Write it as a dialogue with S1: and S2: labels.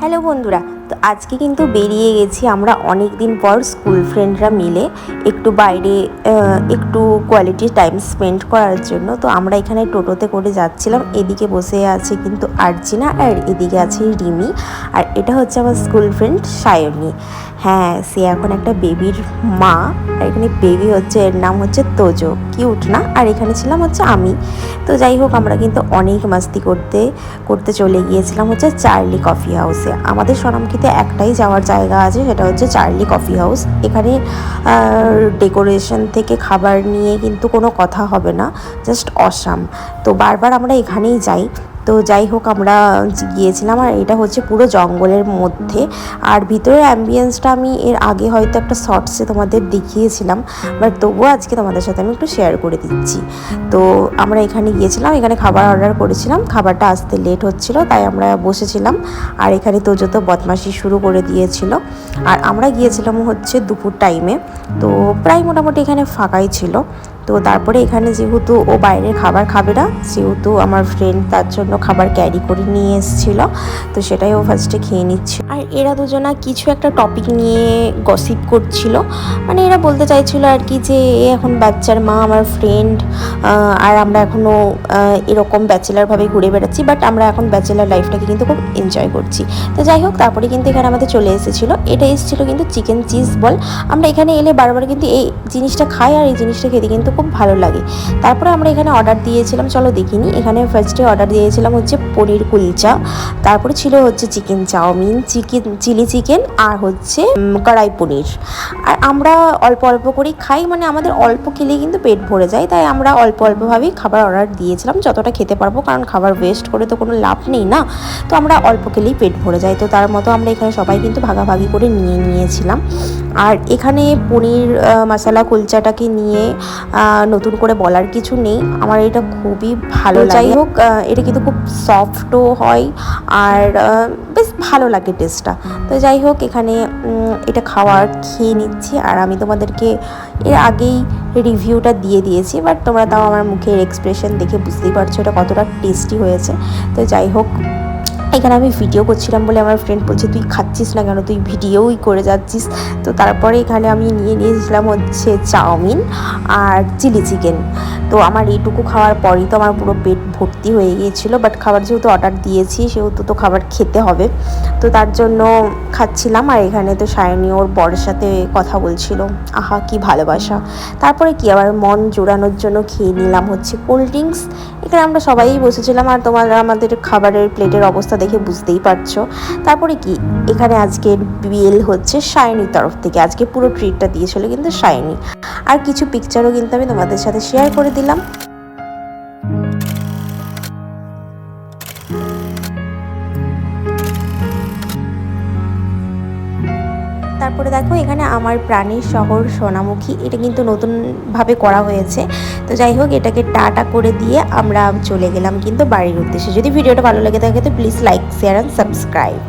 S1: Hello বন্ধুরা তো আজকে কিন্তু বেরিয়ে গেছি আমরা অনেক দিন পর স্কুল ফ্রেন্ডরা মিলে একটু বাইরে একটু কোয়ালিটি টাইম স্পেন্ড করার জন্য। তো আমরা এখানে টোটোতে করে যাচ্ছিলাম। এদিকে বসে আছে কিন্তু আর্জিনা আর এদিকে আছে রিমি। আর এটা হচ্ছে আমার স্কুল ফ্রেন্ড সায়নী। হ্যাঁ সে এখন একটা বেবির মা। আর এখানে বেবি হচ্ছে, এর নাম হচ্ছে তোজো। কিউট না? আর এখানে ছিলাম হচ্ছে আমি। তো যাই হোক, আমরা কিন্তু অনেক মাস্তি করতে করতে চলে গিয়েছিলাম হচ্ছে চার্লি কফি হাউসে। আমাদের সোনামকিতে একটাই যাওয়ার জায়গা আছে, সেটা হচ্ছে চার্লি কফি হাউস। এখানে ডেকোরেশন থেকে খাবার নিয়ে কিন্তু কোনো কথা হবে না, জাস্ট অসাম। তো বারবার আমরা এখানেই যাই। তো যাই হোক, আমরা গিয়েছিলাম আর এটা হচ্ছে পুরো জঙ্গলের মধ্যে। আর ভিতরের অ্যাম্বিয়েন্সটা আমি এর আগে হয়তো একটা শর্টসে তোমাদের দেখিয়েছিলাম বাট তবুও আজকে তোমাদের সাথে আমি একটু শেয়ার করে দিচ্ছি। তো আমরা এখানে গিয়েছিলাম, এখানে খাবার অর্ডার করেছিলাম। খাবারটা আসতে লেট হচ্ছিল, তাই আমরা বসেছিলাম। আর এখানে তো যত বদমাশি শুরু করে দিয়েছিল। আর আমরা গিয়েছিলাম হচ্ছে দুপুর টাইমে তো প্রায় মোটামুটি এখানে ফাঁকাই ছিল। তো তারপরে এখানে যেহেতু ও বাইরের খাবার খাবে না, সেহেতু আমার ফ্রেন্ড তার জন্য খাবার ক্যারি করে নিয়ে এসেছিল, তো সেটাই ও ফার্স্টে খেয়ে নিচ্ছে। আর এরা দুজনা কিছু একটা টপিক নিয়ে গসিপ করছিল মানে এরা বলতে চাইছিল আর কি যে এখন বাচ্চার মা আমার ফ্রেন্ড আর আমরা এখনও এরকম ব্যাচেলারভাবে ঘুরে বেড়াচ্ছি বাট আমরা এখন ব্যাচেলার লাইফটাকে কিন্তু খুব এনজয় করছি। তো যাই হোক, তারপরে কিন্তু এখানে আমাদের চলে এসেছিল। এটা এসেছিল কিন্তু চিকেন চিজ বল। আমরা এখানে এলে বারবার কিন্তু এই জিনিসটা খাই, আর এই জিনিসটা খেতে কিন্তু খুব ভালো লাগে। তারপরে আমরা এখানে অর্ডার দিয়েছিলাম, চলো দেখিনি। এখানে ফার্স্টে অর্ডার দিয়েছিলাম হচ্ছে পনির কুলচা। তারপরে ছিল হচ্ছে chicken chow mein chicken chilli chicken আর হচ্ছে কড়াই পনির। আর আমরা অল্প অল্প করেই খাই মানে আমাদের অল্প খেলেই কিন্তু পেট ভরে যায়। তাই আমরা অল্প অল্পভাবেই খাবার অর্ডার দিয়েছিলাম, যতটা খেতে পারব। কারণ খাবার ওয়েস্ট করে তো কোনো লাভ নেই না। তো আমরা অল্প খেলেই পেট ভরে যায়। তো তার মতো আমরা এখানে সবাই কিন্তু ভাগাভাগি করে নিয়ে নিয়েছিলাম। আর এখানে পনির মশলা কুলচাটাকে নিয়ে নতুন করে বলার কিছু নেই। আমার এটা খুবই ভালো যাই হোক এটা কিন্তু খুব সফটও হয় আর বেশ ভালো লাগে টেস্টটা তো যাই হোক এখানে এটা খাওয়ার খেয়ে নিচ্ছি আর আমি তোমাদেরকে এর আগেই রিভিউটা দিয়ে দিয়েছি বাট তোমরা তাও আমার মুখের এক্সপ্রেশন দেখে বুঝতেই পারছ এটা কতটা টেস্টি হয়েছে। তো যাই হোক এখানে আমি ভিডিও করছিলাম বলে আমার ফ্রেন্ড বলছে, তুই খাচ্ছিস না কেন? তুই ভিডিওই করে যাচ্ছিস। তো তারপরে এখানে আমি নিয়ে নিয়েছিলাম হচ্ছে চাউমিন আর চিলি চিকেন তো আমার এইটুকু খাওয়ার পরই তো আমার পুরো পেট ভর্তি হয়ে গিয়েছিল বাট খাবার যেহেতু অর্ডার দিয়েছি, সেহেতু তো খাবার খেতে হবে। তো তার জন্য খাচ্ছিলাম আর এখানে তো সায়নী ওর বরের সাথে কথা বলছিল। আহা, কি ভালোবাসা। তারপরে কি, আবার মন জোড়ানোর জন্য খেয়ে নিলাম হচ্ছে কোল্ড ড্রিঙ্কস এখানে আমরা সবাই বসেছিলাম আর তোমার আমাদের খাবারের প্লেটের অবস্থা দেখে বুঝতেই পারছ। তারপরে কি? এখানে আজকে বিএল হচ্ছে শাইনির তরফ থেকে। আজকে পুরো ট্রিটটা দিয়েছিল কিন্তু শাইনি আর কিছু পিকচারও কিন্তু আমি তোমাদের সাথে শেয়ার করে দিলাম। তারপরে দেখো এখানে আমার প্রাণীর শহর সোনামুখী। এটা কিন্তু নতুনভাবে করা হয়েছে। তো যাই হোক, এটাকে টাটা করে দিয়ে আমরা চলে গেলাম কিন্তু বাড়ির উদ্দেশ্যে। যদি ভিডিওটা ভালো লেগে থাকে তো please like share and subscribe